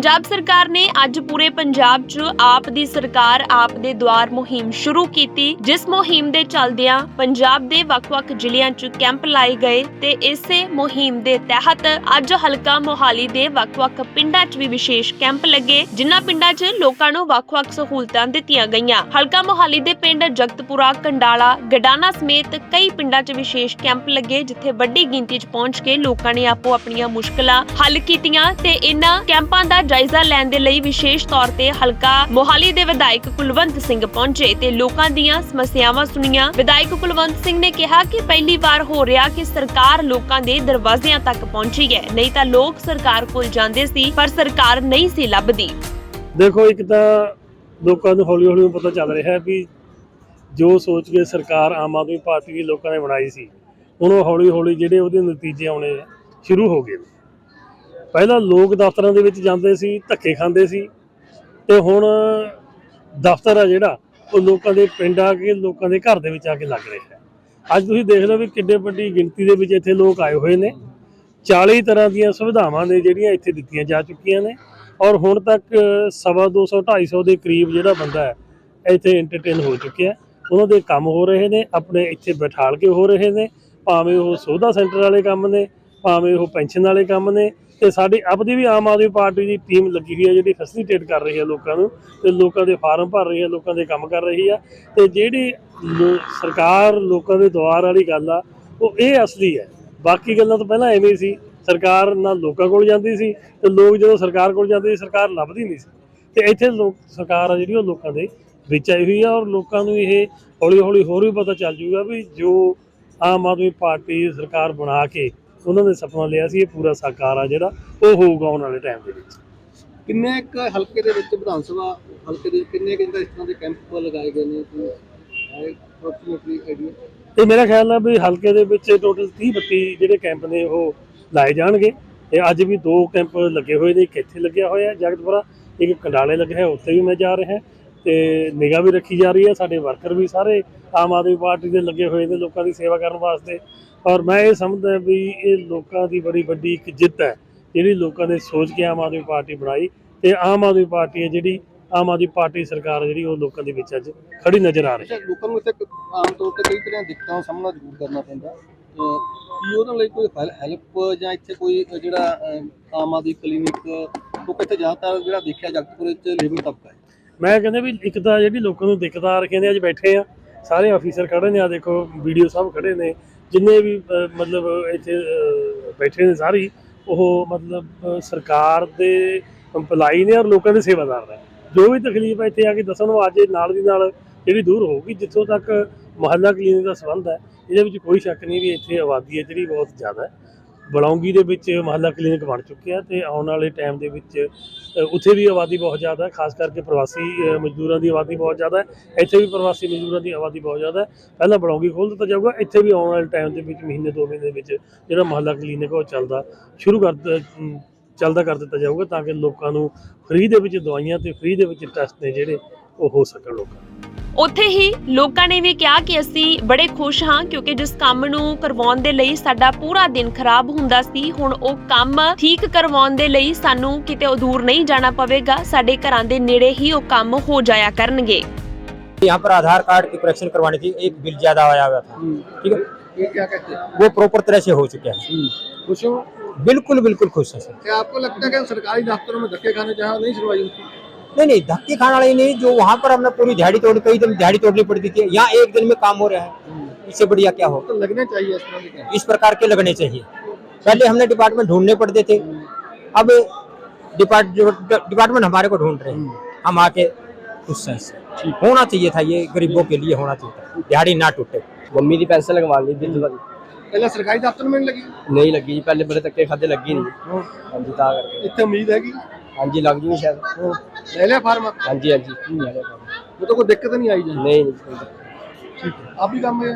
ਪੰਜਾਬ ਸਰਕਾਰ ਨੇ ਅੱਜ ਪੂਰੇ ਪੰਜਾਬ 'ਚ ਆਪ ਦੀ ਸਰਕਾਰ, ਆਪ ਦੇ ਦੁਆਰ ਮੁਹਿੰਮ ਸ਼ੁਰੂ ਕੀਤੀ, ਜਿਸ ਮੁਹਿੰਮ ਦੇ ਚੱਲਦਿਆਂ ਪੰਜਾਬ ਦੇ ਵੱਖ-ਵੱਖ ਜ਼ਿਲ੍ਹਿਆਂ 'ਚ ਕੈਂਪ ਲਾਏ ਗਏ ਤੇ ਇਸੇ ਮੁਹਿੰਮ ਦੇ ਤਹਿਤ ਅੱਜ ਹਲਕਾ ਮੋਹਾਲੀ ਦੇ ਵੱਖ-ਵੱਖ ਪਿੰਡਾਂ 'ਚ ਵੀ ਵਿਸ਼ੇਸ਼ ਕੈਂਪ ਲੱਗੇ, ਜਿਨ੍ਹਾਂ ਪਿੰਡਾਂ 'ਚ ਲੋਕਾਂ ਨੂੰ ਵੱਖ-ਵੱਖ ਸਹੂਲਤਾਂ ਦਿੱਤੀਆਂ ਗਈਆਂ। ਹਲਕਾ ਮੋਹਾਲੀ ਦੇ ਪਿੰਡ ਜਗਤਪੁਰਾ, ਕੰਡਾਲਾ ਗਡਾਨਾ ਸਮੇਤ ਕਈ ਪਿੰਡਾਂ 'ਚ ਵਿਸ਼ੇਸ਼ ਕੈਂਪ ਲੱਗੇ, ਜਿੱਥੇ ਵੱਡੀ ਗਿਣਤੀ 'ਚ ਪਹੁੰਚ ਕੇ ਲੋਕਾਂ ਨੇ ਆਪੋ ਆਪਣੀਆਂ ਮੁਸ਼ਕਲਾਂ ਹੱਲ ਕੀਤੀਆਂ ਤੇ ਇਹਨਾਂ ਕੈਂਪਾਂ ਦਾ ਜਾਇਜ਼ਾ ਲੈਣ ਦੇ ਲਈ ਵਿਸ਼ੇਸ਼ ਤੌਰ ਤੇ ਹਲਕਾ ਮੋਹਾਲੀ ਦੇ ਵਿਧਾਇਕ ਕੁਲਵੰਤ ਸਿੰਘ ਪਹੁੰਚੇ ਤੇ ਲੋਕਾਂ ਦੀਆਂ ਸਮੱਸਿਆਵਾਂ ਸੁਣੀਆਂ। ਵਿਧਾਇਕ ਕੁਲਵੰਤ ਸਿੰਘ ਨੇ ਕਿਹਾ ਕਿ ਪਹਿਲੀ ਵਾਰ ਹੋ ਰਿਹਾ ਕਿ ਸਰਕਾਰ ਲੋਕਾਂ ਦੇ ਦਰਵਾਜ਼ਿਆਂ ਤੱਕ ਪਹੁੰਚੀ ਹੈ। ਨਹੀਂ ਤਾਂ ਲੋਕ ਸਰਕਾਰ ਕੋਲ ਜਾਂਦੇ ਸੀ, ਪਰ ਸਰਕਾਰ ਨਹੀਂ ਸੀ ਲੱਭਦੀ। ਦੇਖੋ, ਇੱਕ ਤਾਂ ਲੋਕਾਂ ਨੂੰ ਹੌਲੀ ਹੌਲੀ ਪਤਾ ਚੱਲ ਰਿਹਾ ਹੈ ਵੀ ਜੋ ਸੋਚ ਕੇ ਸਰਕਾਰ ਆਮ ਆਦਮੀ ਪਾਰਟੀ ਦੀ ਲੋਕਾਂ ਨੇ ਬਣਾਈ ਸੀ, ਹੁਣ ਉਹ ਹੌਲੀ ਹੌਲੀ ਜਿਹੜੇ ਉਹਦੇ ਨਤੀਜੇ ਆਉਣੇ ਸ਼ੁਰੂ ਹੋ ਗਏ ਪਹਿਲਾਂ ਲੋਕ ਦਫ਼ਤਰਾਂ ਦੇ ਵਿੱਚ ਜਾਂਦੇ ਸੀ, ਧੱਕੇ ਖਾਂਦੇ ਸੀ ਤੇ ਹੁਣ ਦਫ਼ਤਰ ਆ ਜਿਹੜਾ, ਉਹ ਲੋਕਾਂ ਦੇ ਪਿੰਡ ਆ ਕੇ, ਲੋਕਾਂ ਦੇ ਘਰ ਦੇ ਵਿੱਚ ਆ ਕੇ ਲੱਗ ਰਿਹਾ ਹੈ। ਅੱਜ ਤੁਸੀਂ ਦੇਖ ਲਓ ਵੀ ਕਿੰਨੇ ਵੱਡੀ ਗਿਣਤੀ ਦੇ ਵਿੱਚ ਇੱਥੇ ਲੋਕ ਆਏ ਹੋਏ ਨੇ। 40 ਤਰ੍ਹਾਂ ਦੀਆਂ ਸੁਵਿਧਾਵਾਂ ਨੇ ਜਿਹੜੀਆਂ ਇੱਥੇ ਦਿੱਤੀਆਂ ਜਾ ਚੁੱਕੀਆਂ ਨੇ ਔਰ ਹੁਣ ਤੱਕ ਸਵਾ 200 250 ਦੇ ਕਰੀਬ ਜਿਹੜਾ ਬੰਦਾ ਹੈ, ਇੱਥੇ ਐਂਟਰਟੇਨ ਹੋ ਚੁੱਕਿਆ ਉਹਨਾਂ ਦੇ ਕੰਮ ਹੋ ਰਹੇ ਨੇ, ਆਪਣੇ ਇੱਥੇ ਬਿਠਾਲ ਕੇ ਹੋ ਰਹੇ ਨੇ। ਭਾਵੇਂ ਉਹ ਸੋਧਾ ਸੈਂਟਰ ਵਾਲੇ ਕੰਮ ਨੇ, ਭਾਵੇਂ ਉਹ ਪੈਨਸ਼ਨ ਵਾਲੇ ਕੰਮ ਨੇ ਤੇ ਸਾਡੀ ਆਪਦੀ ਵੀ ਆਮ ਆਦਮੀ ਪਾਰਟੀ ਦੀ ਟੀਮ ਲੱਗੀ ਹੋਈ ਹੈ, ਜਿਹੜੀ ਫੈਸਿਲਿਟੇਟ ਕਰ ਰਹੀ ਹੈ ਲੋਕਾਂ ਨੂੰ ਤੇ ਲੋਕਾਂ ਦੇ ਫਾਰਮ ਭਰ ਰਹੀ ਹੈ, ਲੋਕਾਂ ਦੇ ਕੰਮ ਕਰ ਰਹੀ ਹੈ ਤੇ ਜਿਹੜੀ ਲੋ- ਸਰਕਾਰ ਲੋਕਾਂ ਦੇ ਦੁਆਰ ਵਾਲੀ ਗੱਲ ਆ, ਉਹ ਇਹ ਅਸਲੀ ਹੈ। ਬਾਕੀ ਗੱਲਾਂ ਤਾਂ ਪਹਿਲਾਂ ਐਵੇਂ ਸੀ, ਸਰਕਾਰ ਨਾ ਲੋਕਾਂ ਕੋਲ ਜਾਂਦੀ ਸੀ ਤੇ ਲੋਕ ਜਦੋਂ ਸਰਕਾਰ ਕੋਲ ਜਾਂਦੇ ਸੀ, ਸਰਕਾਰ ਲੱਭਦੀ ਨਹੀਂ ਸੀ। ਤੇ ਇੱਥੇ ਲੋਕ, ਸਰਕਾਰ ਆ ਜਿਹੜੀ ਉਹ ਲੋਕਾਂ ਦੇ ਵਿੱਚ ਆਈ ਹੋਈ ਆ ਔਰ ਲੋਕਾਂ ਨੂੰ ਇਹ ਹੌਲੀ ਹੌਲੀ ਹੋਰ ਵੀ ਪਤਾ ਚੱਲ ਜੂਗਾ ਵੀ ਜੋ ਆਮ ਆਦਮੀ ਪਾਰਟੀ ਸਰਕਾਰ ਬਣਾ ਕੇ ਉਹਨਾਂ ਨੇ ਸੁਪਨਾ ਲਿਆ ਸੀ ਇਹ ਪੂਰਾ ਸਾਕਾਰ ਆ ਜਿਹੜਾ ਉਹ ਹੋਊਗਾ ਆਉਣ ਵਾਲੇ ਟਾਈਮ ਦੇ ਵਿੱਚ। ਕਿੰਨੇ ਇੱਕ ਹਲਕੇ ਦੇ ਵਿੱਚ ਵਿਧਾਨ ਸਭਾ ਹਲਕੇ ਦੇ ਕਿੰਨੇ ਕਿੰਨੇ ਇਸ ਤਰ੍ਹਾਂ ਦੇ ਕੈਂਪ ਲਗਾਏ ਗਏ ਨੇ? ਅਪਰੋਕਸੀਮੇਟਲੀ ਆਈਡੀਆ ਤੇ ਮੇਰਾ ਖਿਆਲ ਹੈ ਵੀ ਹਲਕੇ ਦੇ ਵਿੱਚ ਟੋਟਲ 30 32 ਜਿਹੜੇ ਕੈਂਪ ਨੇ ਉਹ ਲਾਏ ਜਾਣਗੇ। ਤੇ ਅੱਜ ਵੀ ਦੋ ਕੈਂਪ ਲੱਗੇ ਹੋਏ ਨੇ ਇੱਕ ਇੱਥੇ ਲੱਗਿਆ ਹੋਇਆ ਜਗਤਪੁਰਾ ਇੱਕ ਕੰਡਾਲੇ ਲੱਗਿਆ ਹੈ ਉੱਥੇ ਵੀ ਮੈਂ ਜਾ ਰਿਹਾ। ਤੇ ਨਿਗਾਹ ਵੀ ਰੱਖੀ ਜਾ ਰਹੀ ਹੈ, ਸਾਡੇ ਵਰਕਰ ਵੀ ਸਾਰੇ ਆਮ ਆਦਮੀ ਪਾਰਟੀ ਦੇ ਲੱਗੇ ਹੋਏ ਨੇ ਲੋਕਾਂ ਦੀ ਸੇਵਾ ਕਰਨ ਵਾਸਤੇ। ਔਰ ਮੈਂ ਇਹ ਸਮਝਦਾ ਵੀ ਇਹ ਲੋਕਾਂ ਦੀ ਬੜੀ ਵੱਡੀ ਇੱਕ ਜਿੱਤ ਹੈ, ਜਿਹੜੀ ਲੋਕਾਂ ਨੇ ਸੋਚ ਕੇ ਆਮ ਆਦਮੀ ਪਾਰਟੀ ਬਣਾਈ ਤੇ ਆਮ ਆਦਮੀ ਪਾਰਟੀ ਹੈ ਜਿਹੜੀ, ਆਮ ਆਦਮੀ ਪਾਰਟੀ ਸਰਕਾਰ ਜਿਹੜੀ ਉਹ ਲੋਕਾਂ ਦੇ ਵਿੱਚ ਅੱਜ ਖੜੀ ਨਜ਼ਰ ਆ ਰਹੀ ਹੈ। ਲੋਕਾਂ ਨੂੰ ਇੱਥੇ ਆਮ ਤੌਰ ਤੇ ਕਈ ਤਰ੍ਹਾਂ ਦਿੱਕਤਾਂ ਦਾ ਸਾਹਮਣਾ ਜ਼ਰੂਰ ਕਰਨਾ ਪੈਂਦਾ। ਕੀ ਉਹਨਾਂ ਲਈ ਕੋਈ ਹੈਲਪ ਜਾਂ ਇੱਥੇ ਕੋਈ ਜਿਹੜਾ ਆਮ ਆਦਮੀ ਕਲੀਨਿਕ ਉਹ ਕਿਤੇ ਜ਼ਿਆਦਾਤਰ ਜਿਹੜਾ ਦੇਖਿਆ ਜਗਤਪੁਰ ਵਿੱਚ ਲੇਬਰ ਤਬਕਾ ਹੈ? ਮੈਂ ਕਹਿੰਦਾ ਵੀ ਇੱਕ ਤਾਂ ਜਿਹੜੀ ਲੋਕਾਂ ਨੂੰ ਦਿੱਕਤਾਰ ਕਹਿੰਦੇ ਅੱਜ ਬੈਠੇ ਆ, ਸਾਰੇ ਅਫੀਸਰ ਖੜੇ ਨੇ ਆ ਦੇਖੋ ਵੀਡੀਓ ਸਭ ਖੜੇ ਨੇ, ਜਿੰਨੇ ਵੀ ਮਤਲਬ ਇੱਥੇ ਬੈਠੇ ਨੇ ਸਾਰੇ, ਉਹ ਮਤਲਬ ਸਰਕਾਰ ਦੇ EMPLOYE ਨੇ ਔਰ ਲੋਕਾਂ ਦੇ ਸੇਵਾਦਾਰ ਨੇ। ਜੋ ਵੀ ਤਕਲੀਫ ਹੈ ਇੱਥੇ ਆ ਕੇ ਦੱਸਣ ਨੂੰ ਅੱਜ ਨਾਲ ਦੀ ਨਾਲ ਜਿਹੜੀ ਦੂਰ ਹੋਊਗੀ, ਜਿੱਥੋਂ ਤੱਕ ਮੁਹੱਲਾ ਕਲੀਨਿਕ ਦਾ ਸੰਬੰਧ ਹੈ, ਇਹਦੇ ਵਿੱਚ ਕੋਈ ਸ਼ੱਕ ਨਹੀਂ ਵੀ ਇੱਥੇ ਆਬਾਦੀ ਹੈ ਜਿਹੜੀ ਬਹੁਤ ਜ਼ਿਆਦਾ ਹੈ। ਬਲੌਂਗੀ ਦੇ ਵਿੱਚ ਮੁਹੱਲਾ ਕਲੀਨਿਕ ਬਣ ਚੁੱਕਿਆ ਤੇ ਆਉਣ ਵਾਲੇ ਟਾਈਮ ਦੇ ਵਿੱਚ ਉੱਥੇ ਵੀ ਆਬਾਦੀ ਬਹੁਤ ਜ਼ਿਆਦਾ ਹੈ, ਖਾਸ ਕਰਕੇ ਪ੍ਰਵਾਸੀ ਮਜ਼ਦੂਰਾਂ ਦੀ ਆਬਾਦੀ ਬਹੁਤ ਜ਼ਿਆਦਾ ਹੈ, ਇੱਥੇ ਵੀ ਪ੍ਰਵਾਸੀ ਮਜ਼ਦੂਰਾਂ ਦੀ ਆਬਾਦੀ ਬਹੁਤ ਜ਼ਿਆਦਾ ਹੈ। ਪਹਿਲਾਂ ਬਲੌਂਗੀ ਖੋਲ੍ਹ ਦਿੱਤਾ ਜਾਊਗਾ, ਇੱਥੇ ਵੀ ਆਉਣ ਵਾਲੇ ਟਾਈਮ ਦੇ ਵਿੱਚ, ਮਹੀਨੇ ਦੋ ਮਹੀਨੇ ਦੇ ਵਿੱਚ ਜਿਹੜਾ ਮੁਹੱਲਾ ਕਲੀਨਿਕ ਉਹ ਚੱਲਦਾ, ਸ਼ੁਰੂ ਕਰ ਚੱਲਦਾ ਕਰ ਦਿੱਤਾ ਜਾਊਗਾ ਤਾਂ ਕਿ ਲੋਕਾਂ ਨੂੰ ਫ੍ਰੀ ਦੇ ਵਿੱਚ ਦਵਾਈਆਂ ਤੇ ਫ੍ਰੀ ਦੇ ਵਿੱਚ ਟੈਸਟ ਨੇ ਜਿਹੜੇ ਉਹ ਹੋ ਸਕਣ ਲੋਕਾਂ ਉੱਥੇ ਹੀ ਲੋਕਾਂ ਨੇ ਵੀ ਕਿਹਾ ਕਿ ਅਸੀਂ ਬੜੇ ਖੁਸ਼ ਹਾਂ ਕਿਉਂਕਿ ਜਿਸ ਕੰਮ ਨੂੰ ਕਰਵਾਉਣ ਦੇ ਲਈ ਸਾਡਾ ਪੂਰਾ ਦਿਨ ਖਰਾਬ ਹੁੰਦਾ ਸੀ ਹੁਣ ਉਹ ਕੰਮ ਠੀਕ ਕਰਵਾਉਣ ਦੇ ਲਈ ਸਾਨੂੰ ਕਿਤੇ ਦੂਰ ਨਹੀਂ ਜਾਣਾ ਪਵੇਗਾ ਸਾਡੇ ਘਰਾਂ ਦੇ ਨੇੜੇ ਹੀ ਉਹ ਕੰਮ ਹੋ ਜਾਇਆ ਕਰਨਗੇ यहाँ पर आधार कार्ड की करेक्शन करवानी थी एक बिल ज्यादा आया हुआ था ठीक है ये क्या कहते हैं वो प्रॉपर तरह से हो चुके हैं खुश हो बिल्कुल बिल्कुल खुश है सर क्या आपको लगता है कि सरकारी दफ्तरों में धक्के खाने जहाँ नहीं सुनवाई होती नहीं नहीं धक्के खाने वाले नहीं जो वहाँ पर हमने पूरी दिहाड़ी तोड़ कई दिन दिहाड़ी तोड़नी पड़ती थी यहाँ एक दिन में काम हो रहा है इससे बढ़िया क्या हो तो लगने चाहिए इस तरह के कैंप। इस प्रकार के लगने चाहिए पहले हमने डिपार्टमेंट ढूंढने पड़ते थे अब डिपार्ट डिपार्टमेंट हमारे को ढूंढ रहे हैं हम आके खुश हैं इससे। होना चाहिए था ये गरीबों के लिए होना चाहिए था दिहाड़ी ना टूटे ਮੰਮੀ ਦੀ ਪੈਨਸ਼ਨ ਲਗਵਾ ਲਈ ਦਿੱਲੀ ਵਾਲੀ पहले सरकारी दफ्तर में नहीं लगी ਨਹੀਂ ਲੱਗੀ ਜੀ ਪਹਿਲੇ ਬੜੇ ਧੱਕੇ ਖਾਦੇ ਲੱਗੀ ਨਹੀਂ ਹਾਂਜੀ ਤਾਂ ਕਰਕੇ इतनी उम्मीद है कि ਹਾਂਜੀ ਲੱਗ ਜੂਗੀ ਸ਼ਾਇਦ ले लिया फार्म हाँ जी हाँ जी वो तो कोई दिक्कत नहीं आई जी नहीं नहीं आप भी काम में